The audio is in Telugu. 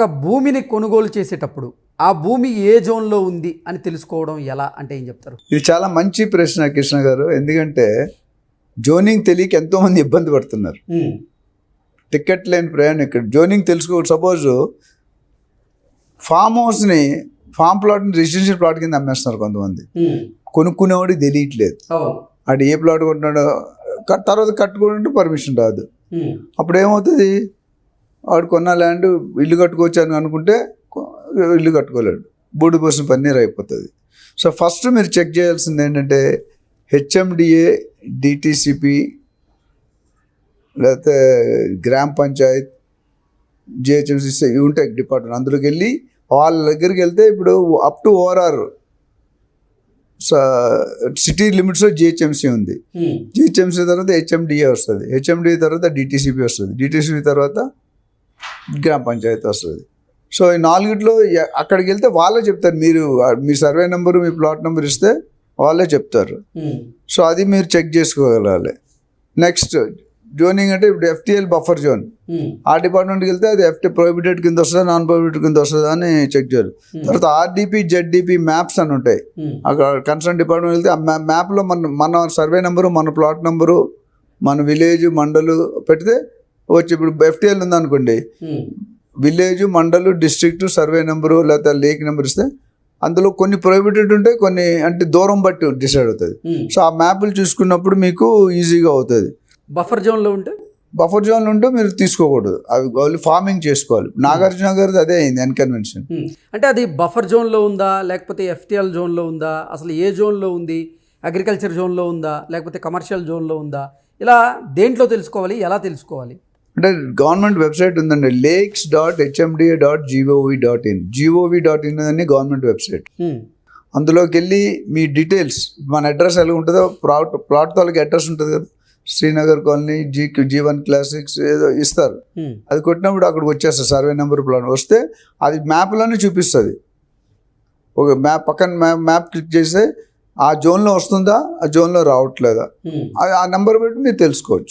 ఒక భూమిని కొనుగోలు చేసేటప్పుడు ఆ భూమి ఏ జోన్లో ఉంది అని తెలుసుకోవడం ఎలా అంటే ఏం చెప్తారు? ఇది చాలా మంచి ప్రశ్న కృష్ణ గారు. ఎందుకంటే జోనింగ్ తెలియక ఎంతో మంది ఇబ్బంది పడుతున్నారు. టికెట్ లేని ప్రయాణం ఇక్కడ. జోనింగ్ తెలుసుకో సపోజ్ ఫామ్ హౌస్ని ఫామ్ ప్లాట్ని రెసిడెన్షియల్ ప్లాట్ కింద అమ్మేస్తున్నారు కొంతమంది. కొనుక్కునేవాడికి తెలియట్లేదు. ఆడు ఏ ప్లాట్ కొంటున్నాడో కట్- తర్వాత కట్టుకుంటే పర్మిషన్ రాదు. అప్పుడు ఏమవుతుంది వాడు కొన్న ల్యాండ్ ఇల్లు కట్టుకోవచ్చు అని అనుకుంటే ఇల్లు కట్టుకోలేడు. బూడి పోసిన పన్నీర్ అయిపోతుంది. సో ఫస్ట్ మీరు చెక్ చేయాల్సింది ఏంటంటే హెచ్ఎండిఏ డిటిసిపి లేకపోతే గ్రామ పంచాయత్ జిహెచ్ఎంసీ ఇవి ఉంటాయి డిపార్ట్మెంట్. అందులోకి వెళ్ళి వాళ్ళ దగ్గరికి వెళ్తే ఇప్పుడు అప్ టు ఓఆర్ఆర్ సిటీ లిమిట్స్లో జిహెచ్ఎంసీ ఉంది. జిహెచ్ఎంసీ తర్వాత హెచ్ఎండిఏ వస్తుంది. హెచ్ఎండిఏ తర్వాత డిటీసీపీ వస్తుంది. డిటీసీపీ తర్వాత గ్రామ పంచాయతీ వస్తుంది. సో ఈ నాలుగిట్లో అక్కడికి వెళ్తే వాళ్ళే చెప్తారు. మీరు మీ సర్వే నెంబరు మీ ప్లాట్ నెంబర్ ఇస్తే వాళ్ళే చెప్తారు. సో అది మీరు చెక్ చేసుకోగలగాలి. నెక్స్ట్ జోనింగ్ అంటే ఇప్పుడు ఎఫ్టిఎల్ బఫర్ జోన్. ఆ డిపార్ట్మెంట్కి వెళ్తే అది ఎఫ్టీ ప్రొహిబిటెడ్ కింద వస్తుందా నాన్ ప్రొహిబిటెడ్ కింద వస్తుందా అని చెక్ చేయాలి. తర్వాత ఆర్డిపి జెడ్డిపి మ్యాప్స్ అని ఉంటాయి. అక్కడ కన్సర్న్ డిపార్ట్మెంట్ వెళ్తే ఆ మ్యా- మ్యాప్లో మన మన సర్వే నెంబరు మన ప్లాట్ నెంబరు మన విలేజ్ మండలు పెడితే వచ్చి ఇప్పుడు ఎఫ్టీఎల్ ఉందనుకోండి village mandal district survey number లేకపోతే లేక్ నెంబర్ ఇస్తే అందులో కొన్ని ప్రొహిబిటెడ్ ఉంటాయి కొన్ని అంటే దూరం బట్టి డిసైడ్ అవుతుంది. సో ఆ మ్యాప్లు చూసుకున్నప్పుడు మీకు ఈజీగా అవుతుంది. బఫర్ జోన్లో ఉంటే? బఫర్ జోన్లు ఉంటే మీరు తీసుకోకూడదు. అవి వాళ్ళు ఫార్మింగ్ చేసుకోవాలి. నాగార్జున గారిది అదే అయింది ఎన్కన్వెన్షన్ ఉమ్. అంటే అది బఫర్ జోన్లో ఉందా లేకపోతే ఎఫ్టిఎల్ జోన్లో ఉందా? అసలు ఏ జోన్లో ఉంది? అగ్రికల్చర్ జోన్లో ఉందా? లేకపోతే కమర్షియల్ జోన్లో ఉందా? ఇలా దేంట్లో తెలుసుకోవాలి ఎలా తెలుసుకోవాలి? అంటే గవర్నమెంట్ వెబ్సైట్ ఉందండి. Lakes dot HMDA dot gov dot in gov dot in అని గవర్నమెంట్ వెబ్సైట్. అందులోకి వెళ్ళి మీ డీటెయిల్స్ మన అడ్రస్ ఎలా ఉంటుందో ప్లాట్ ప్లాట్ తాలూకు అడ్రస్ ఉంటుంది కదా. Srinagar colony G G one classics ఏదో ఇస్తారు. అది కొట్టినప్పుడు అక్కడికి వచ్చేస్తుంది సర్వే నెంబర్ ప్లాన్ వస్తే అది మ్యాప్లోనే చూపిస్తుంది. ఒక మ్యాప్ పక్కన మ్యాప్ మ్యాప్ క్లిక్ చేస్తే ఆ జోన్లో వస్తుందా ఆ జోన్లో రావట్లేదా. ఆ నెంబర్ బట్టి మీరు తెలుసుకోవచ్చు.